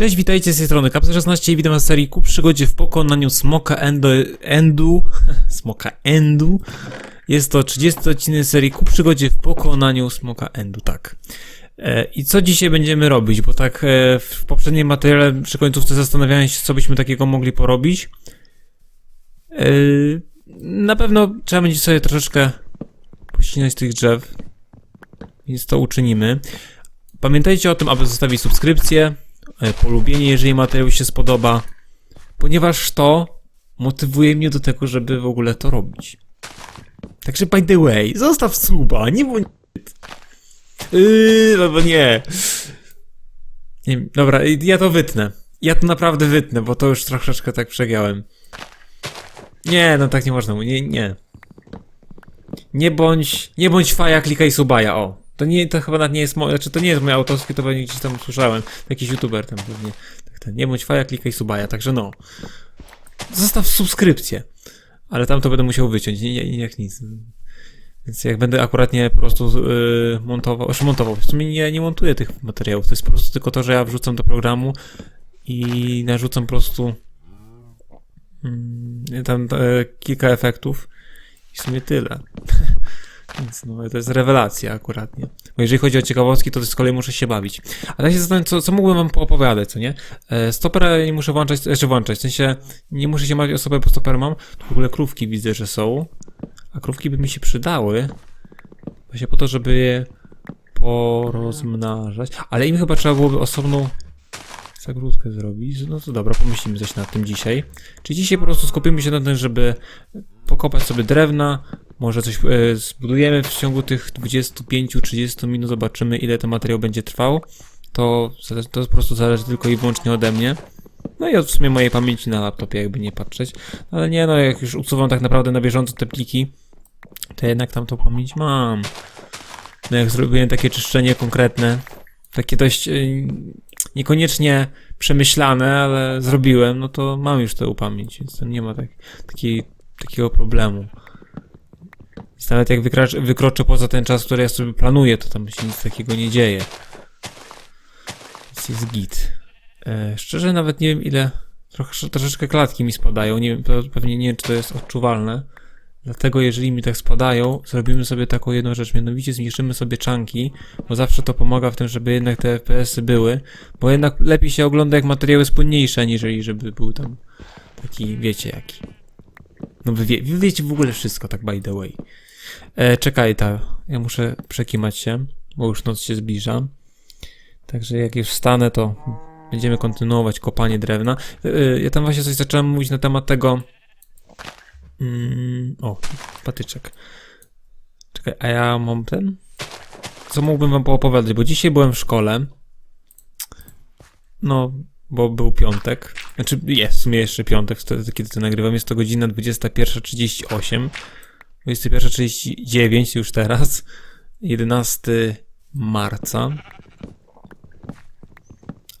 Cześć, witajcie z tej strony Kapsa16 i witam was w serii ku przygodzie w pokonaniu Smoka Endo, Endu, Smoka Endu. Jest to 30 odcinek serii ku przygodzie w pokonaniu Smoka Endu, tak. E, I co dzisiaj będziemy robić, bo tak e, w poprzednim materiale przy końcówce zastanawiałem się, co byśmy takiego mogli porobić. E, Na pewno trzeba będzie sobie troszeczkę pościnać tych drzew, więc to uczynimy. Pamiętajcie o tym, aby zostawić subskrypcję, polubienie, jeżeli materiał się spodoba, ponieważ to motywuje mnie do tego, żeby w ogóle to robić. Także by the way, zostaw suba, nie bądź... Yy, no bo nie. nie. Dobra, ja to wytnę. Ja to naprawdę wytnę, bo to już troszeczkę tak przegiałem. Nie, no tak nie można, nie, nie. Nie bądź, nie bądź faja, klikaj subaja, o. To nie, to chyba nawet nie jest moje, znaczy to nie jest moje autorskie, to pewnie gdzieś tam słyszałem. Jakiś youtuber tam pewnie. Tak, ten, nie bądź faja, klikaj subaja, także no. Zostaw subskrypcję. Ale tam to będę musiał wyciąć, nie, nie, nie jak nic. Więc jak będę akuratnie po prostu yy, montował, już montował, w sumie nie, nie montuję tych materiałów, to jest po prostu tylko to, że ja wrzucam do programu i narzucam po prostu mm, tam e, kilka efektów i w sumie tyle. Więc no, to jest rewelacja akuratnie. Bo jeżeli chodzi o ciekawostki, to z kolei muszę się bawić. A tak się zastanawiam, co, co mógłbym wam poopowiadać, co nie? E, stopera nie muszę włączać, znaczy włączać, w sensie nie muszę się bawić o sobie, bo stoper mam. Tu w ogóle krówki widzę, że są. A krówki by mi się przydały. Właśnie po to, żeby je porozmnażać. Ale im chyba trzeba byłoby osobną zagródkę zrobić. No to dobra, pomyślimy coś nad tym dzisiaj. Czy dzisiaj po prostu skupimy się na tym, żeby pokopać sobie drewna, może coś e, zbudujemy w ciągu tych 25-30 minut, zobaczymy ile ten materiał będzie trwał. To, to po prostu zależy tylko i wyłącznie ode mnie. No i od w sumie mojej pamięci na laptopie, jakby nie patrzeć. Ale nie, no jak już usuwam tak naprawdę na bieżąco te pliki, to jednak tam tą pamięć mam. No jak zrobiłem takie czyszczenie konkretne, takie dość yy, niekoniecznie przemyślane, ale zrobiłem, no to mam już tę pamięć, więc to nie ma tak, takiej, takiego problemu. Więc nawet jak wykroczę poza ten czas, który ja sobie planuję, to tam się nic takiego nie dzieje. Więc jest git. E, szczerze nawet nie wiem ile, trochę, troszeczkę klatki mi spadają, nie wiem, pe- pewnie nie wiem czy to jest odczuwalne. Dlatego jeżeli mi tak spadają, zrobimy sobie taką jedną rzecz, mianowicie zmniejszymy sobie czanki, bo zawsze to pomaga w tym, żeby jednak te FPS-y były, bo jednak lepiej się ogląda jak materiał jest płynniejszy, aniżeli żeby był tam taki, wiecie jaki. No wy, wie, wy wiecie w ogóle wszystko, tak by the way. E, czekaj, ta, ja muszę przekimać się, bo już noc się zbliża. Także jak już wstanę, to będziemy kontynuować kopanie drewna. E, ja tam właśnie coś zacząłem mówić na temat tego... Mm, o, patyczek. Czekaj, a ja mam ten? Co mógłbym wam poopowiadać? Bo dzisiaj byłem w szkole. No, bo był piątek. Znaczy, jest w sumie jeszcze piątek, kiedy to nagrywam. Jest to godzina 21.38. 21.39 już teraz. 11 marca.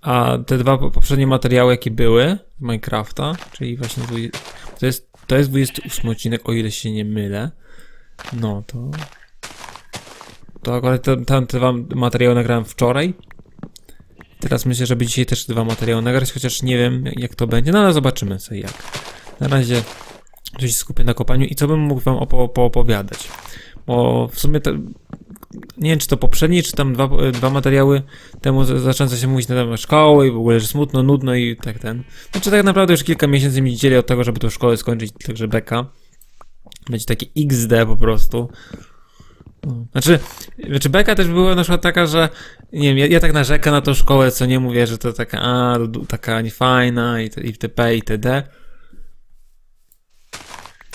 A te dwa po- poprzednie materiały, jakie były z Minecrafta, czyli właśnie to jest, to jest 28 odcinek, o ile się nie mylę. No to. To akurat te- tam te dwa materiały nagrałem wczoraj. Teraz myślę, żeby dzisiaj też dwa materiały nagrać, chociaż nie wiem jak to będzie, no ale zobaczymy sobie jak. Na razie to się skupię na kopaniu i co bym mógł wam opo- poopowiadać. Bo w sumie te, nie wiem czy to poprzednie, czy tam dwa, dwa materiały temu z- zacząłem się mówić na temat szkoły i w ogóle, że smutno, nudno i tak ten. Znaczy tak naprawdę już kilka miesięcy mi dzieli od tego, żeby tą szkołę skończyć, także beka. Będzie takie XD po prostu. Znaczy, znaczy beka też była na przykład taka, że nie wiem, ja, ja tak narzekam na tą szkołę, co nie mówię, że to taka, a, taka niefajna i, t- i itp. itd.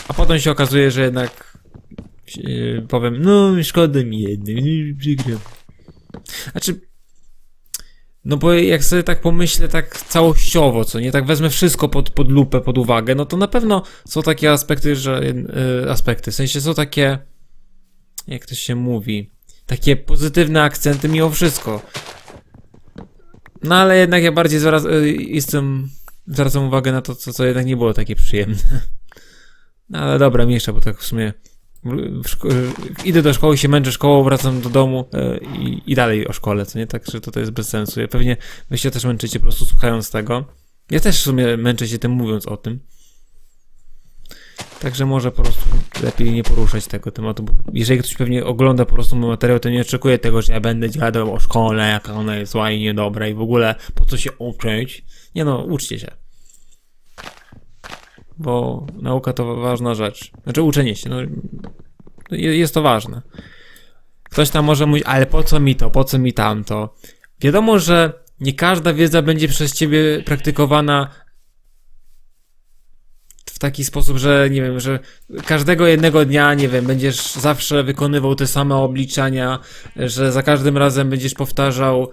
A potem się okazuje, że jednak yy, powiem, no szkoda mi jednej, przykro. Znaczy, no bo jak sobie tak pomyślę tak całościowo, co nie, tak wezmę wszystko pod, pod lupę, pod uwagę, no to na pewno są takie aspekty, że, yy, aspekty, w sensie są takie, jak to się mówi, takie pozytywne akcenty mimo wszystko. No ale jednak ja bardziej zwrac- y, jestem, zwracam uwagę na to, co, co jednak nie było takie przyjemne. No ale dobra, mniejsza, bo tak w sumie idę do szkoły, się męczę szkołą, wracam do domu e, i, i dalej o szkole, co nie? Także to, to jest bez sensu. Ja pewnie wy się też męczycie po prostu słuchając tego. Ja też w sumie męczę się tym mówiąc o tym. Także może po prostu lepiej nie poruszać tego tematu, bo jeżeli ktoś pewnie ogląda po prostu mój materiał, to nie oczekuje tego, że ja będę gadał o szkole, jaka ona jest zła i niedobra i w ogóle po co się uczyć. Nie no, uczcie się. Bo nauka to ważna rzecz. Znaczy uczenie się, no je- jest to ważne. Ktoś tam może mówić, ale po co mi to, po co mi tamto? Wiadomo, że nie każda wiedza będzie przez ciebie praktykowana w taki sposób, że nie wiem, że każdego jednego dnia, nie wiem, będziesz zawsze wykonywał te same obliczania, że za każdym razem będziesz powtarzał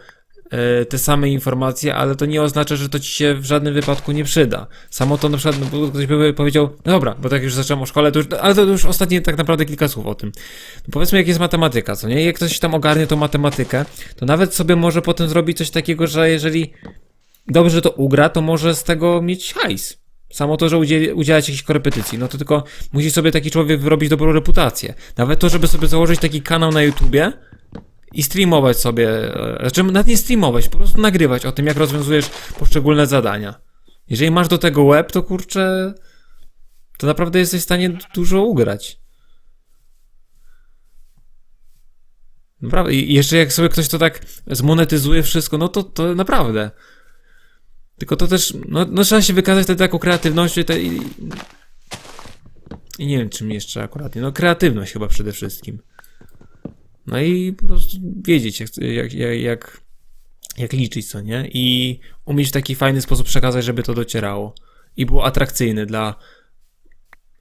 te same informacje, ale to nie oznacza, że to ci się w żadnym wypadku nie przyda. Samo to na przykład, no, ktoś by powiedział, no dobra, bo tak już zacząłem o szkole, to już, ale to już ostatnie tak naprawdę kilka słów o tym. No powiedzmy, jak jest matematyka, co nie? Jak ktoś tam ogarnie tą matematykę, to nawet sobie może potem zrobić coś takiego, że jeżeli dobrze to ugra, to może z tego mieć hajs. Samo to, że udzieli, udzielać jakichś korepetycji, no to tylko musi sobie taki człowiek wyrobić dobrą reputację. Nawet to, żeby sobie założyć taki kanał na YouTubie i streamować sobie, e, znaczy nawet nie streamować, po prostu nagrywać o tym, jak rozwiązujesz poszczególne zadania. Jeżeli masz do tego web, to kurczę, to naprawdę jesteś w stanie dużo ugrać. Naprawdę. I jeszcze jak sobie ktoś to tak zmonetyzuje wszystko, no to, to naprawdę. Tylko to też, no, no trzeba się wykazać wtedy taką kreatywnością i, te, i, i nie wiem czym jeszcze akurat, no kreatywność chyba przede wszystkim. No i po prostu wiedzieć jak, jak, jak, jak, liczyć, co nie? I umieć w taki fajny sposób przekazać, żeby to docierało. I było atrakcyjne dla,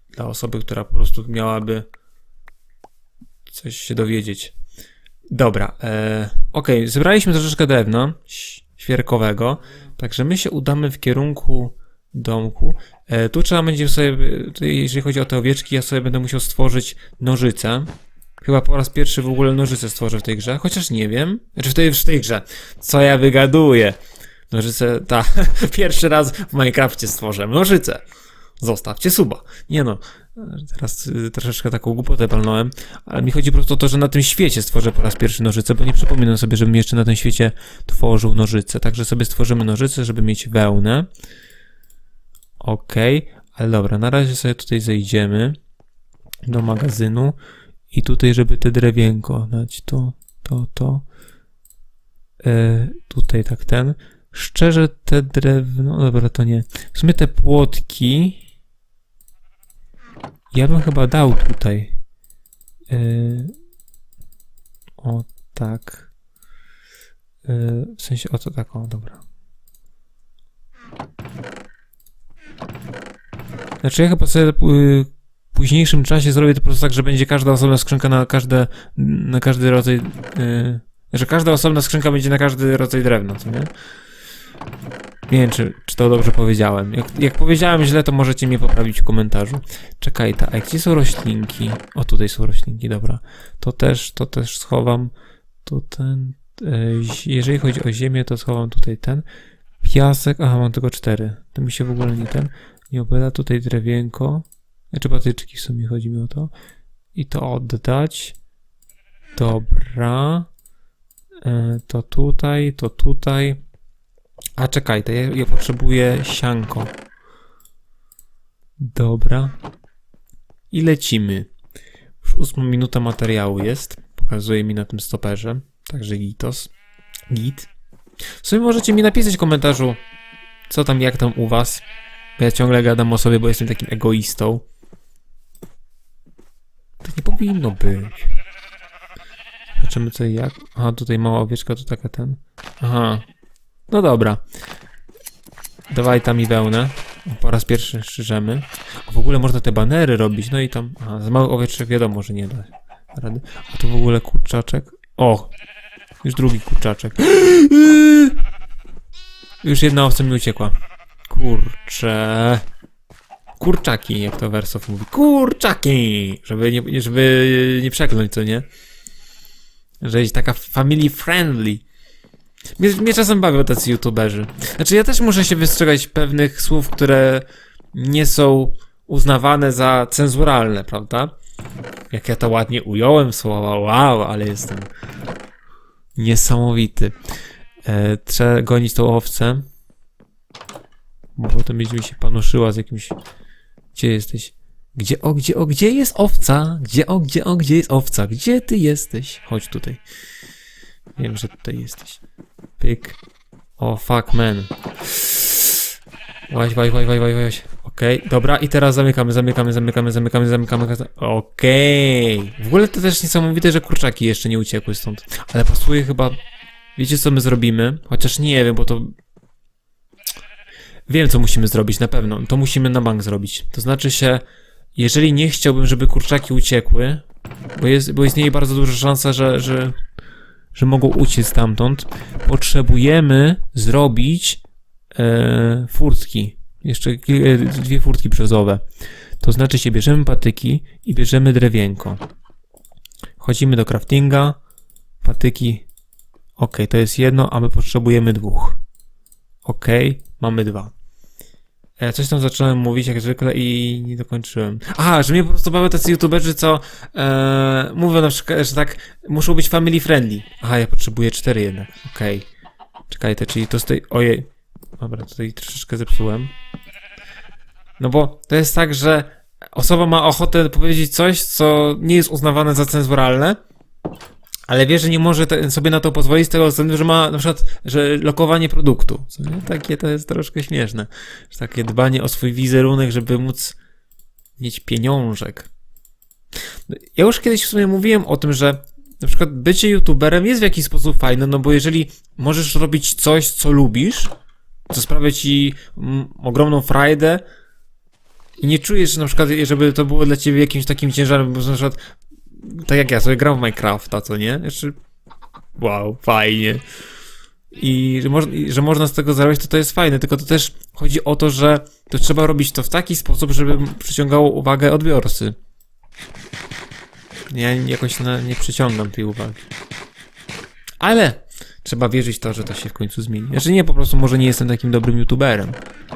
dla osoby, która po prostu miałaby coś się dowiedzieć. Dobra, e, okej, zebraliśmy troszeczkę drewna świerkowego, także my się udamy w kierunku domku. E, tu trzeba będzie sobie, tu jeżeli chodzi o te owieczki, ja sobie będę musiał stworzyć nożyce. Chyba po raz pierwszy w ogóle nożyce stworzę w tej grze, chociaż nie wiem. Znaczy w tej, w tej grze. Co ja wygaduję? Nożyce, ta, pierwszy raz w Minecrafcie stworzę nożyce. Zostawcie suba. Nie no, teraz y, troszeczkę taką głupotę palnąłem, ale mi chodzi po prostu o to, że na tym świecie stworzę po raz pierwszy nożyce, bo nie przypominam sobie, żebym jeszcze na tym świecie tworzył nożyce. Także sobie stworzymy nożyce, żeby mieć wełnę. Okej, ale dobra, na razie sobie tutaj zejdziemy do magazynu i tutaj, żeby te drewienko dać, to, to, to. E, tutaj tak ten. Szczerze te drewno, dobra, to nie. W sumie te płotki ja bym chyba dał tutaj. Yy, o tak. Yy, w sensie o to tak, o dobra. Znaczy ja chyba sobie yy, w późniejszym czasie zrobię to po prostu tak, że będzie każda osobna skrzynka na każde, na każdy rodzaj, yy, że każda osobna skrzynka będzie na każdy rodzaj drewna, co nie? Nie wiem, czy, czy to dobrze powiedziałem. Jak, jak powiedziałem źle, to możecie mnie poprawić w komentarzu. Czekaj, ta, a gdzie są roślinki? O, tutaj są roślinki, dobra. To też, to też schowam. Tu ten. E, jeżeli chodzi o ziemię, to schowam tutaj ten. Piasek, aha, mam tylko cztery. To mi się w ogóle nie ten. Nie opowiada. Tutaj drewienko. Znaczy patyczki w sumie chodzi mi o to. I to oddać. Dobra. E, to tutaj, to tutaj. A czekaj, to ja, ja potrzebuję sianko. Dobra. I lecimy. Już ósma minuta materiału jest. Pokazuje mi na tym stoperze. Także gitos. Git. W sumie możecie mi napisać w komentarzu, co tam, jak tam u was. Ja ciągle gadam o sobie, bo jestem takim egoistą. Tak nie powinno być. Zobaczymy co i jak. Aha, tutaj mała owieczka, to taka ten. Aha, no dobra. Dawaj tam i wełnę. Po raz pierwszy strzyżemy. A w ogóle można te banery robić, no i tam... Aha, z małych owieczek wiadomo, że nie da rady. A tu w ogóle kurczaczek. O! Już drugi kurczaczek. Już jedna owca mi uciekła. Kurcze. Kurczaki, jak to Wersow mówi. Kurczaki! Żeby nie, żeby nie przekląć, co nie? Że jest taka family friendly. Mnie, mnie czasem bawią tacy youtuberzy. Znaczy, ja też muszę się wystrzegać pewnych słów, które nie są uznawane za cenzuralne, prawda? Jak ja to ładnie ująłem słowa, wow, ale jestem niesamowity. E, trzeba gonić tą owcę, bo potem będzie mi się panoszyła z jakimś... Gdzie jesteś? Gdzie, o, gdzie, o, gdzie jest owca? Gdzie, o, gdzie, o, gdzie jest owca? Gdzie ty jesteś? Chodź tutaj. Wiem, że tutaj jesteś. Pyk. O, fuck, man. Łaź, łaź, łaź, łaź, łaź, łaź. Okej, dobra, i teraz zamykamy, zamykamy, zamykamy, zamykamy, zamykamy. Okej. W ogóle to też niesamowite, że kurczaki jeszcze nie uciekły stąd. Ale pasuje chyba... Wiecie, co my zrobimy? Chociaż nie wiem, bo to... Wiem, co musimy zrobić, na pewno. To musimy na bank zrobić. To znaczy się, jeżeli nie chciałbym, żeby kurczaki uciekły, bo, jest, bo istnieje bardzo duża szansa, że, że, że mogą uciec stamtąd, potrzebujemy zrobić e, furtki. Jeszcze e, dwie furtki brzozowe. To znaczy się, bierzemy patyki i bierzemy drewienko. Chodzimy do craftinga, patyki. Ok, to jest jedno, a my potrzebujemy dwóch. Ok, mamy dwa. E, coś tam zacząłem mówić jak zwykle i nie dokończyłem. Aha, że mnie po prostu bawią tacy youtuberzy, co e, mówią na przykład, że tak muszą być family friendly. Aha, ja potrzebuję cztery jednak. Okej. Czekajcie, czyli to z tej... Ojej. Dobra, tutaj troszeczkę zepsułem. No bo to jest tak, że osoba ma ochotę powiedzieć coś, co nie jest uznawane za cenzuralne, ale wie, że nie może te, sobie na to pozwolić z tego względu, że ma na przykład, że lokowanie produktu. Co? Takie to jest troszkę śmieszne. Że takie dbanie o swój wizerunek, żeby móc mieć pieniążek. Ja już kiedyś w sumie mówiłem o tym, że na przykład bycie youtuberem jest w jakiś sposób fajne, no bo jeżeli możesz robić coś, co lubisz, co sprawia ci mm, ogromną frajdę i nie czujesz na przykład, żeby to było dla ciebie jakimś takim ciężarem, bo na przykład tak jak ja sobie gram w Minecrafta, co nie? Jeszcze wow, fajnie. I że, moż, i że można z tego zarobić, to to jest fajne, tylko to też chodzi o to, że to trzeba robić to w taki sposób, żeby przyciągało uwagę odbiorcy. Ja jakoś na, nie przyciągam tej uwagi. Ale trzeba wierzyć to, że to się w końcu zmieni. Znaczy nie, po prostu może nie jestem takim dobrym youtuberem.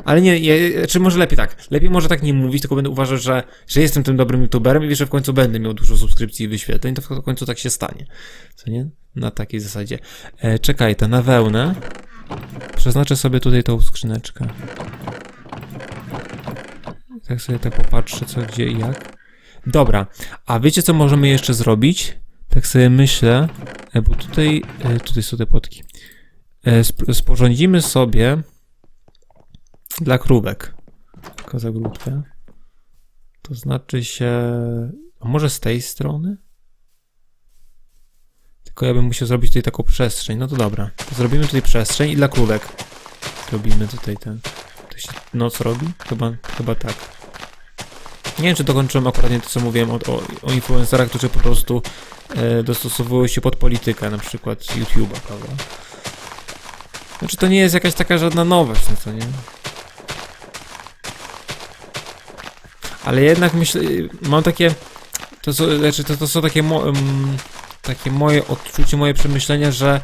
Ale nie, nie czy może lepiej tak. Lepiej może tak nie mówić, tylko będę uważał, że, że jestem tym dobrym youtuberem i że w końcu będę miał dużo subskrypcji i wyświetleń, to w końcu tak się stanie. Co nie? Na takiej zasadzie. E, czekaj, to na wełnę. Przeznaczę sobie tutaj tą skrzyneczkę. Tak sobie tak popatrzę, co, gdzie i jak. Dobra, a wiecie, co możemy jeszcze zrobić? Tak sobie myślę, e, bo tutaj, e, tutaj są te potki. E, sp- sporządzimy sobie dla krówek taką zagródkę. To znaczy się, a może z tej strony? Tylko ja bym musiał zrobić tutaj taką przestrzeń. No to dobra. To zrobimy tutaj przestrzeń i dla krówek. Robimy tutaj ten. To się noc robi? Chyba, chyba tak. Nie wiem, czy dokończyłem akurat to, co mówiłem o, o, o influencerach, którzy po prostu e, dostosowują się pod politykę, na przykład YouTube'a, prawda? Znaczy, to nie jest jakaś taka żadna nowość, no co nie? Ale jednak myślę, mam takie, to, są- znaczy, to, to są takie, mo, em, takie moje odczucie, moje przemyślenia, że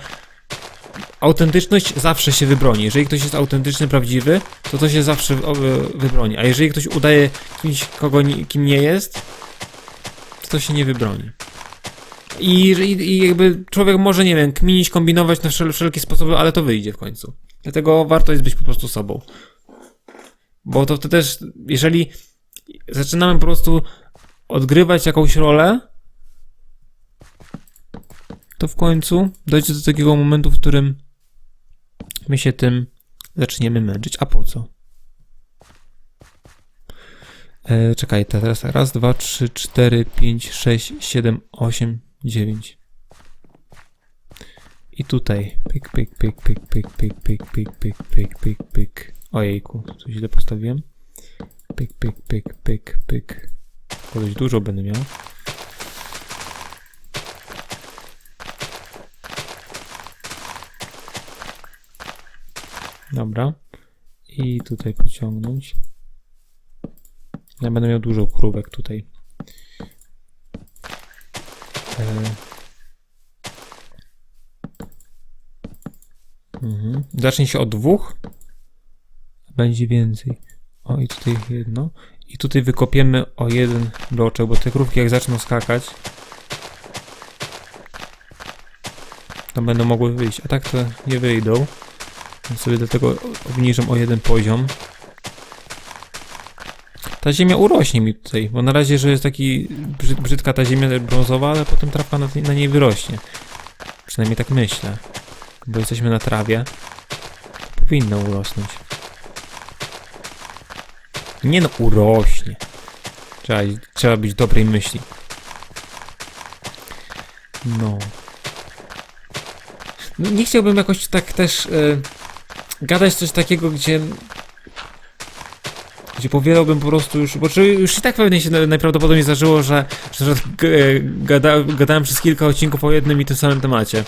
autentyczność zawsze się wybroni. Jeżeli ktoś jest autentyczny, prawdziwy, to to się zawsze o, wybroni. A jeżeli ktoś udaje kimś, kogo nie, kim nie jest, to to się nie wybroni. I, i, I jakby człowiek może, nie wiem, kminić, kombinować na wszel, wszelkie sposoby, ale to wyjdzie w końcu. Dlatego warto jest być po prostu sobą. Bo to, to też, jeżeli zaczynamy po prostu odgrywać jakąś rolę, to w końcu dojdzie do takiego momentu, w którym my się tym zaczniemy męczyć. A po co? E, czekaj, teraz tak. raz, dwa, trzy, cztery, pięć, sześć, siedem, osiem, dziewięć. I tutaj. Pyk, pyk, pyk, pyk, pyk, pyk, pyk, pyk, pyk, pyk, pyk, pyk. Ojejku, coś źle postawiłem. Pyk, pyk, pyk, pyk, pyk. Bo dość dużo będę miał. Dobra. I tutaj pociągnąć. Ja będę miał dużo krówek tutaj. E... Mhm. Zacznie się od dwóch. Będzie więcej. O, i tutaj jedno. I tutaj wykopiemy o jeden bloczek, bo te krówki jak zaczną skakać, to będą mogły wyjść, a tak to nie wyjdą. Sobie do tego obniżam o jeden poziom. Ta ziemia urośnie mi tutaj, bo na razie, że jest taki brzyd, brzydka ta ziemia brązowa, ale potem trawka na, na niej wyrośnie. Przynajmniej tak myślę. Bo jesteśmy na trawie. Powinno urosnąć. Nie no, urośnie. Trzeba, trzeba być dobrej myśli. No. no nie chciałbym jakoś tak też e, gadać coś takiego, gdzie gdzie powielałbym po prostu już, bo czy już i tak pewnie się na- najprawdopodobniej zdarzyło, że, że e, gada, gadałem przez kilka odcinków o jednym i tym samym temacie.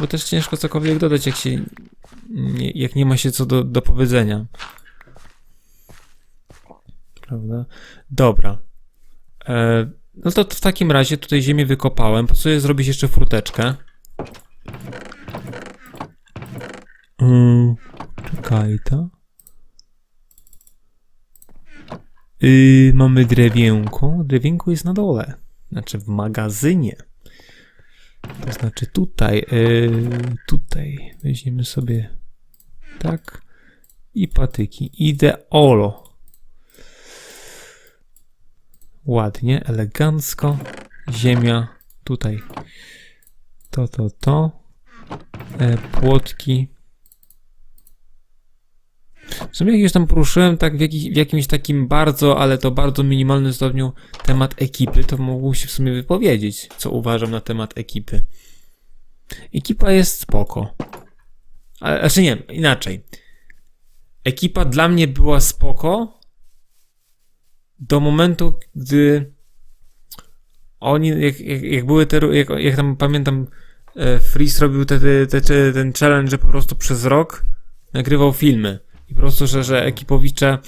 Bo też ciężko cokolwiek dodać, jak się jak nie ma się co do, do powiedzenia. Prawda? Dobra. E, no to w takim razie tutaj ziemię wykopałem. Potrzebuję zrobić jeszcze furteczkę. Mm, czekaj, to. Yy, mamy drewienko. Drewienko jest na dole. Znaczy w magazynie. To znaczy tutaj. Yy, tutaj. Weźmiemy sobie tak. I patyki. Ideolo. Ładnie, elegancko. Ziemia. Tutaj. To, to, to. E, płotki. W sumie już tam poruszyłem tak w, jaki, w jakimś takim bardzo, ale to bardzo minimalnym stopniu temat ekipy, to mógł się w sumie wypowiedzieć, co uważam na temat ekipy. Ekipa jest spoko. Ale, znaczy nie, inaczej. Ekipa dla mnie była spoko do momentu, gdy oni, jak, jak, jak były te, jak, jak tam pamiętam, e, Freeze robił te, te, te, ten challenge, że po prostu przez rok nagrywał filmy. I po prostu, że, że ekipowicze.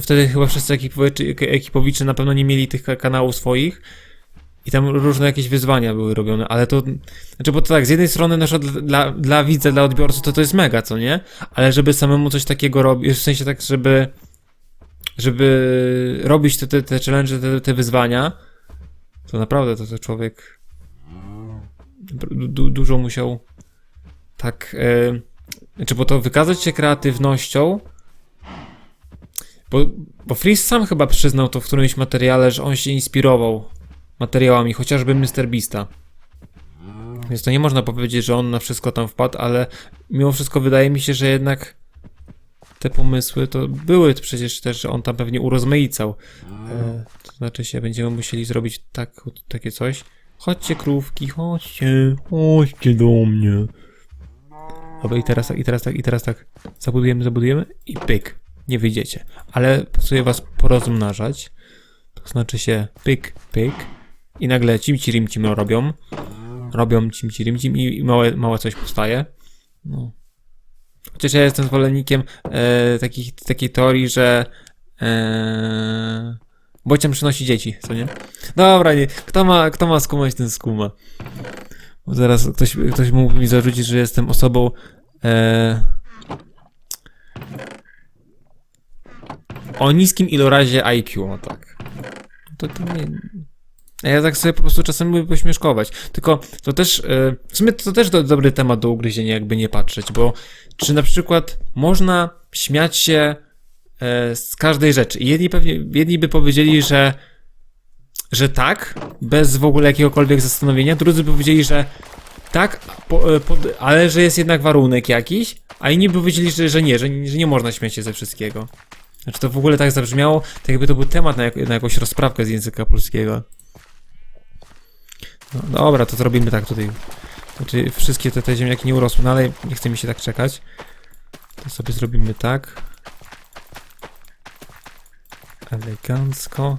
Wtedy chyba wszyscy ekipowicze, ekipowicze na pewno nie mieli tych ka- kanałów swoich. I tam różne jakieś wyzwania były robione, ale to. Znaczy, bo to tak, z jednej strony, na przykład dla, dla widza, dla odbiorcy, to to jest mega, co nie? Ale żeby samemu coś takiego robić, w sensie tak, żeby. Żeby robić te, te, te challenge, te, te wyzwania, to naprawdę to, to człowiek. Du, dużo musiał tak. E, znaczy, bo to wykazać się kreatywnością. Bo, bo Freeze sam chyba przyznał to w którymś materiale, że on się inspirował materiałami, chociażby Mr. Beasta. Więc to nie można powiedzieć, że on na wszystko tam wpadł, ale mimo wszystko wydaje mi się, że jednak te pomysły to były przecież też, że on tam pewnie urozmaicał. E, to znaczy się, będziemy musieli zrobić tak, takie coś. Chodźcie krówki, chodźcie, chodźcie do mnie. Dobra, i teraz tak, i teraz tak, i teraz tak. Zabudujemy, zabudujemy i pyk. Nie wyjdziecie. Ale pasuje was porozmnażać. To znaczy się pyk, pyk. I nagle cimci rimcim robią. Robią cimci rimcim i, i małe, małe coś powstaje. No. Chociaż ja jestem zwolennikiem e, takich, takiej teorii, że e, bocian przynosi dzieci, co nie? Dobra, nie. Kto ma, kto ma skumać, ten skuma. Bo zaraz ktoś, ktoś mógł mi zarzucić, że jestem osobą e, o niskim ilorazie IQ, no tak. To, to nie... Ja tak sobie po prostu czasem lubię pośmieszkować. Tylko to też, e, w sumie to też do, dobry temat do ugryzienia, jakby nie patrzeć, bo czy na przykład można śmiać się e, z każdej rzeczy? I jedni pewnie, jedni by powiedzieli, że że tak, bez w ogóle jakiegokolwiek zastanowienia, drudzy by powiedzieli, że tak, po, e, pod, ale że jest jednak warunek jakiś, a inni by powiedzieli, że, że nie, że, że nie można śmiać się ze wszystkiego. Znaczy to w ogóle tak zabrzmiało, tak jakby to był temat na, jak, na jakąś rozprawkę z języka polskiego. No dobra, to zrobimy tak tutaj. Znaczy wszystkie te, te ziemniaki nie urosły, no ale nie chce mi się tak czekać. To sobie zrobimy tak. Elegancko.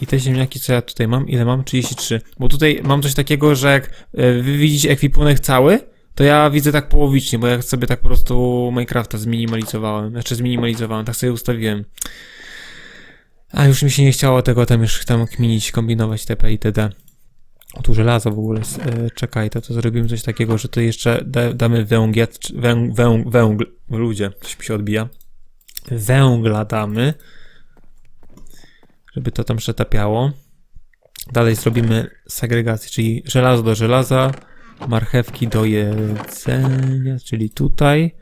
I te ziemniaki, co ja tutaj mam, ile mam? 33. Bo tutaj mam coś takiego, że jak e, wy widzicie ekwipunek cały, to ja widzę tak połowicznie, bo ja sobie tak po prostu Minecrafta zminimalizowałem. Znaczy zminimalizowałem, tak sobie ustawiłem. A już mi się nie chciało tego tam już tam kminić, kombinować TP i TD. O tu żelazo w ogóle. E, czekaj, to, to zrobimy coś takiego, że to jeszcze da, damy węgiel, węg, węg, węgl. Ludzie, coś mi się odbija. węgla damy, żeby to tam przetapiało. Dalej zrobimy segregację, czyli żelazo do żelaza, marchewki do jedzenia, czyli tutaj.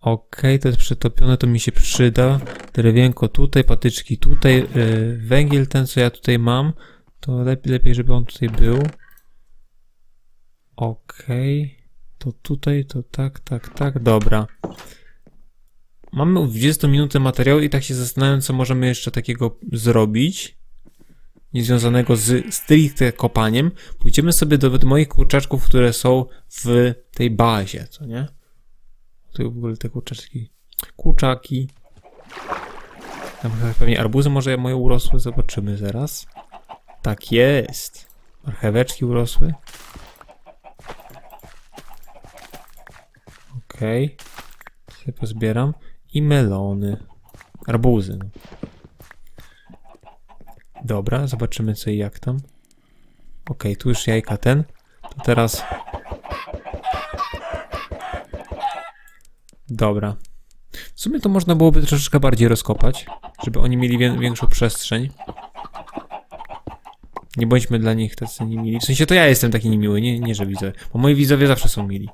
Ok, to jest przetopione, to mi się przyda. Drewienko tutaj, patyczki tutaj, yy, węgiel ten, co ja tutaj mam, to lepiej, lepiej żeby on tutaj był. Ok, to tutaj, to tak, tak, tak, dobra. Mamy 20 minutę materiału i tak się zastanawiam, co możemy jeszcze takiego zrobić. Niezwiązanego z stricte kopaniem. Pójdziemy sobie do moich kurczaczków, które są w tej bazie, co nie? Tu w ogóle te kurczaczki. Kurczaki. Tam pewnie arbuzy może moje urosły, zobaczymy zaraz. Tak jest. Marcheweczki urosły. Okej. Okay. Sobie pozbieram. I melony. Arbuzy. No. Dobra, zobaczymy co i jak tam. Okay, tu już jajka ten. To teraz... Dobra. W sumie to można byłoby troszeczkę bardziej rozkopać, żeby oni mieli wię większą przestrzeń. Nie bądźmy dla nich tacy niemili. W sensie to ja jestem taki niemiły, nie, nie że widzowie. Bo moi widzowie zawsze są mili.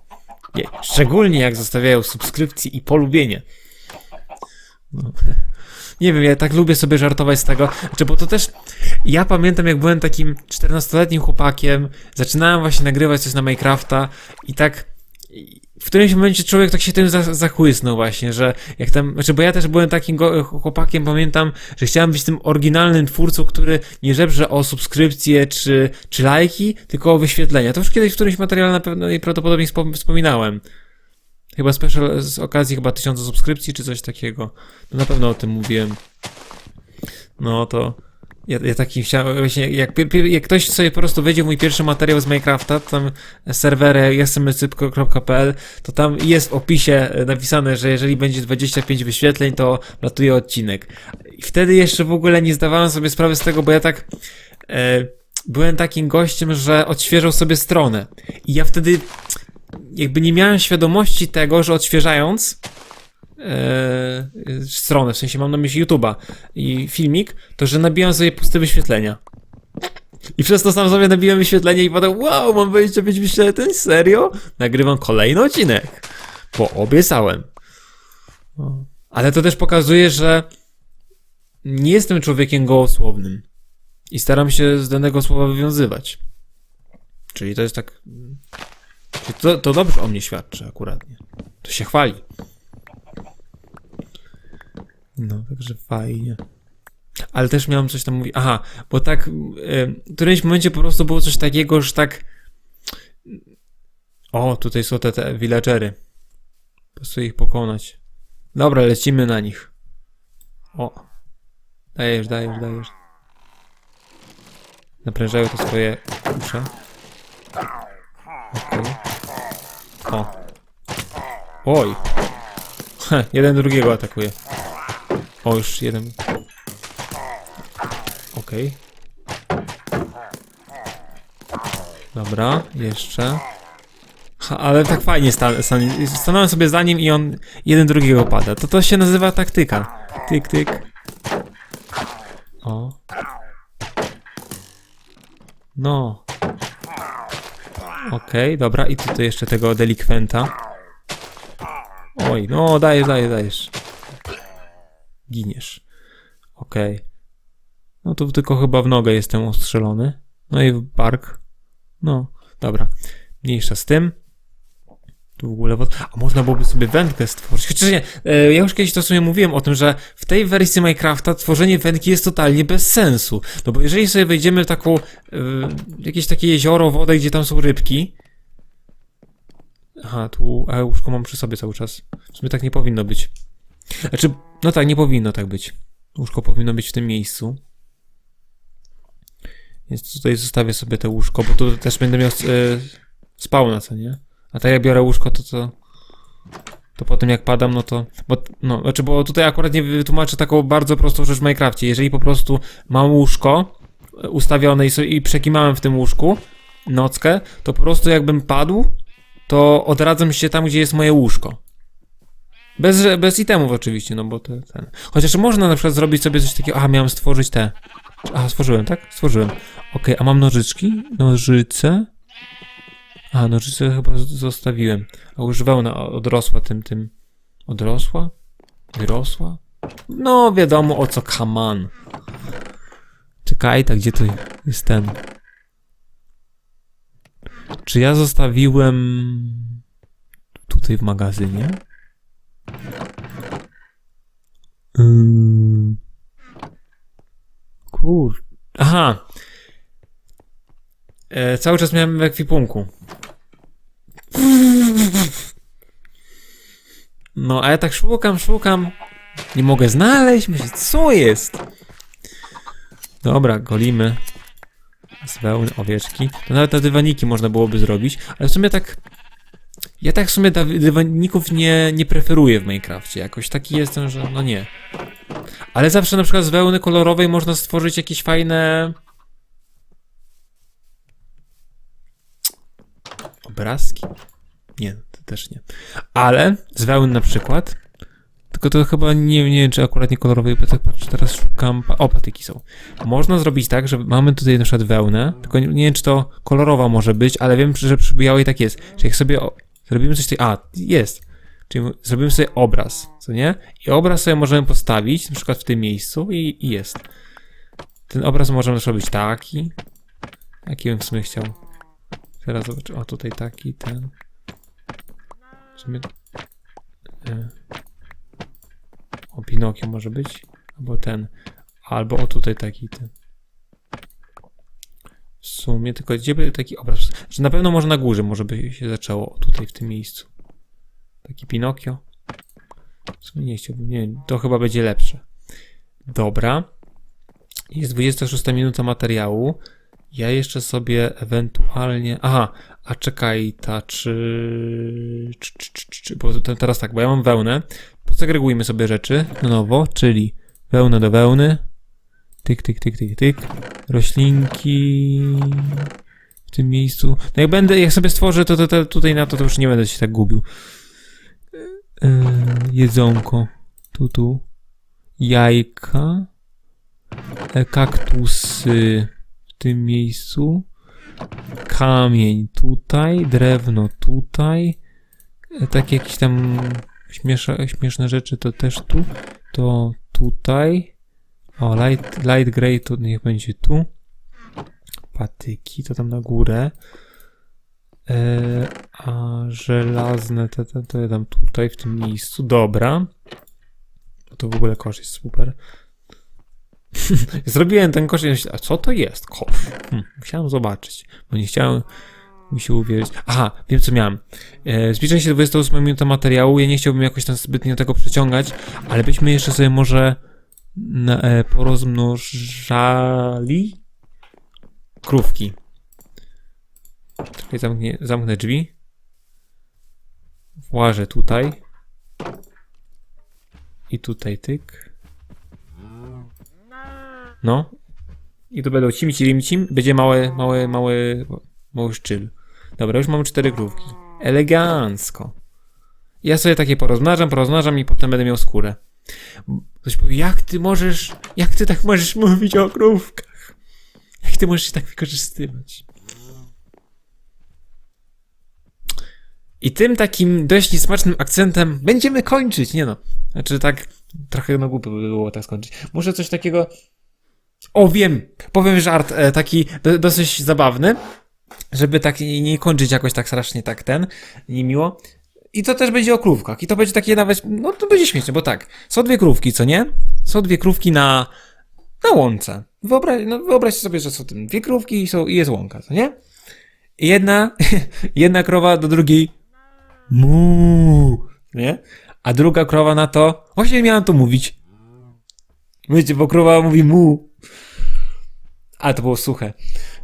Nie, szczególnie jak zostawiają subskrypcje i polubienie. No. Nie wiem, ja tak lubię sobie żartować z tego, znaczy, bo to też, ja pamiętam jak byłem takim 14-letnim chłopakiem, zaczynałem właśnie nagrywać coś na Minecrafta i tak w którymś momencie człowiek tak się tym za, zachłysnął właśnie, że jak tam, znaczy, bo ja też byłem takim chłopakiem, pamiętam, że chciałem być tym oryginalnym twórcą, który nie żebrze o subskrypcje czy, czy lajki, tylko o wyświetlenia. To już kiedyś w którymś materiale na pewno i prawdopodobnie wspominałem. Chyba special z okazji chyba tysiąca subskrypcji czy coś takiego. No na pewno o tym mówiłem. No to ja, ja taki chciałem, właśnie jak, jak ktoś sobie po prostu wejdzie mój pierwszy materiał z Minecrafta, tam serwery smycypko.pl, to tam jest w opisie napisane, że jeżeli będzie 25 wyświetleń, to latuje odcinek. I wtedy jeszcze w ogóle nie zdawałem sobie sprawy z tego, bo ja tak e, byłem takim gościem, że odświeżał sobie stronę. I ja wtedy jakby nie miałem świadomości tego, że odświeżając e, stronę, w sensie mam na myśli YouTube'a i filmik, to że nabijam sobie puste wyświetlenia. I przez to sam sobie nabiłem wyświetlenie i potem, wow, mam 25 wyświetleń, serio? Nagrywam kolejny odcinek, bo obiecałem. Ale to też pokazuje, że nie jestem człowiekiem gołosłownym i staram się z danego słowa wywiązywać. Czyli to jest tak to, to dobrze o mnie świadczy akuratnie. To się chwali. No, także fajnie. Ale też miałem coś tam mówić. Aha, bo tak w którymś momencie po prostu było coś takiego, że tak. O, tutaj są te, te villagery. Po prostu ich pokonać. Dobra, lecimy na nich. O. Dajesz, dajesz, dajesz. Naprężają to swoje. Okej. Okay. O. Oj. Heh, jeden drugiego atakuje. O, już jeden. Okej. Okay. Dobra, jeszcze. Ha, ale tak fajnie stan, stan, stanąłem sobie za nim i on jeden drugiego pada. To to się nazywa taktyka. Tyk, tyk. O. No. Okej, okay, dobra, i tutaj jeszcze tego delikwenta. Oj, no dajesz, dajesz, dajesz. Giniesz. Okej. Okay. No to tylko chyba w nogę jestem ostrzelony. No i w bark. No, dobra. Mniejsza z tym. Tu w ogóle wod... A można byłoby sobie wędkę stworzyć. Chociaż nie, e, ja już kiedyś to sobie mówiłem o tym, że w tej wersji Minecrafta tworzenie wędki jest totalnie bez sensu. No bo jeżeli sobie wejdziemy w taką, e, jakieś takie jezioro, wodę, gdzie tam są rybki. Aha, tu, a łóżko mam przy sobie cały czas. W sumie tak nie powinno być. Znaczy, no tak, nie powinno tak być. Łóżko powinno być w tym miejscu. Więc tutaj zostawię sobie te łóżko, bo tu też będę miał e, spawna, co nie? A tak jak biorę łóżko, to to... To po tym jak padam, no to... Bo, no, znaczy, bo tutaj akurat nie wytłumaczę taką bardzo prostą rzecz w Minecrafcie. Jeżeli po prostu mam łóżko e, ustawione i, so, i przekimałem w tym łóżku nockę, to po prostu jakbym padł, to odradzam się tam, gdzie jest moje łóżko. Bez, bez itemów oczywiście, no bo to ten. Chociaż można na przykład zrobić sobie coś takiego. Aha, miałem stworzyć te. Aha, stworzyłem, tak? Stworzyłem. Okej, a mam nożyczki? Nożyce? A, nożyce chyba zostawiłem. A już wełna odrosła tym, tym. Odrosła? Wyrosła? No, wiadomo o co, on. Czekaj, tak, gdzie to jest ten? Czy ja zostawiłem tutaj w magazynie? Ym... Kur... Aha! E, cały czas miałem w ekwipunku. No, a ja tak szukam, szukam. Nie mogę znaleźć. Myślę, co jest? Dobra, golimy. Z wełny, owieczki. To nawet na dywaniki można byłoby zrobić, ale w sumie tak... Ja tak w sumie dywaników nie, nie preferuję w Minecrafcie. Jakoś taki jestem, że no nie. Ale zawsze na przykład z wełny kolorowej można stworzyć jakieś fajne... Obrazki? Nie, też nie. Ale z wełny na przykład... Tylko to chyba nie, nie wiem, czy akurat nie kolorowej, bo tak patrzę, teraz szukam... O, patyki są. Można zrobić tak, że mamy tutaj na przykład wełnę, tylko nie, nie wiem, czy to kolorowa może być, ale wiem, że przy białej tak jest. Czyli jak sobie o, zrobimy coś. A, jest. Czyli zrobimy sobie obraz, co nie? I obraz sobie możemy postawić, na przykład w tym miejscu i, i jest. Ten obraz możemy zrobić taki. Jaki bym w sumie chciał. Teraz zobaczę. O, tutaj taki, ten. W sumie... E, o, Pinokio może być. Albo ten. Albo o, tutaj taki, ten. W sumie, tylko gdzie by taki obraz... Że na pewno może na górze może by się zaczęło. Tutaj, w tym miejscu. Taki Pinokio. W sumie nie chciałbym, nie wiem, to chyba będzie lepsze. Dobra. Jest 26 minuta materiału. Ja jeszcze sobie ewentualnie... Aha, a czekaj, ta czy... czy, teraz tak, bo ja mam wełnę. Posegregujmy sobie rzeczy na nowo, czyli wełnę do wełny. Tyk, tyk, tyk, tyk, tyk. Roślinki w tym miejscu. No jak będę, jak sobie stworzę, to, to, to tutaj na to, to już nie będę się tak gubił. Yy, jedzonko. Tu, tu. Jajka. E, kaktusy w tym miejscu. Kamień tutaj. Drewno tutaj. Takie jakieś tam śmiesza, śmieszne rzeczy to też tu. To tutaj. O, light, light grey to niech będzie tu. Patyki to tam na górę. E, a żelazne to, to, to ja dam tutaj, w tym miejscu. Dobra. To w ogóle kosz jest super. Zrobiłem ten kosz i myślałem, a co to jest kosz? Hm, musiałem zobaczyć, bo nie chciałem mi się uwierzyć. Aha, wiem co miałem. E, zbliża się 28 minuta materiału, ja nie chciałbym jakoś tam zbytnio tego przeciągać, ale byśmy jeszcze sobie może na, e, porozmnożali krówki. Czekaj, zamknę, zamknę drzwi. Włażę tutaj. I tutaj tyk. No. I tu będą cim, cim, cim. Będzie mały, mały, mały, mały szczyl. Dobra, już mamy cztery krówki. Elegancko. Ja sobie takie porozmnażam, porozmnażam i potem będę miał skórę. Ktoś powie, jak ty możesz, jak ty tak możesz mówić o krówkach? Jak ty możesz się tak wykorzystywać? I tym takim dość niesmacznym akcentem będziemy kończyć, nie no. Znaczy tak, trochę no głupio by było tak skończyć. Muszę coś takiego... O, wiem! Powiem żart e, taki do, dosyć zabawny, żeby tak nie, kończyć jakoś tak strasznie tak ten, niemiło. I to też będzie o krówkach. I to będzie takie nawet, no to będzie śmieszne, bo tak, są dwie krówki, co nie? Są dwie krówki na, na łące. Wyobraź, no wyobraźcie sobie, że są tym dwie krówki i, są, i jest łąka, co nie? I jedna, jedna krowa do drugiej mu, nie? A druga krowa na to, właśnie miałem to mówić. Wiecie, bo krowa mówi mu. A, to było suche.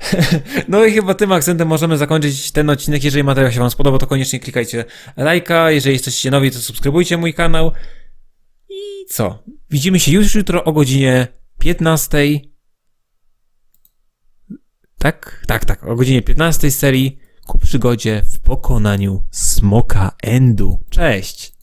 no i chyba tym akcentem możemy zakończyć ten odcinek. Jeżeli materiał się Wam spodobał, to koniecznie klikajcie lajka. Jeżeli jesteście nowi, to subskrybujcie mój kanał. I co? Widzimy się już jutro o godzinie 15. Tak? Tak, tak. O godzinie 15 z serii ku przygodzie w pokonaniu Smoka Endu. Cześć!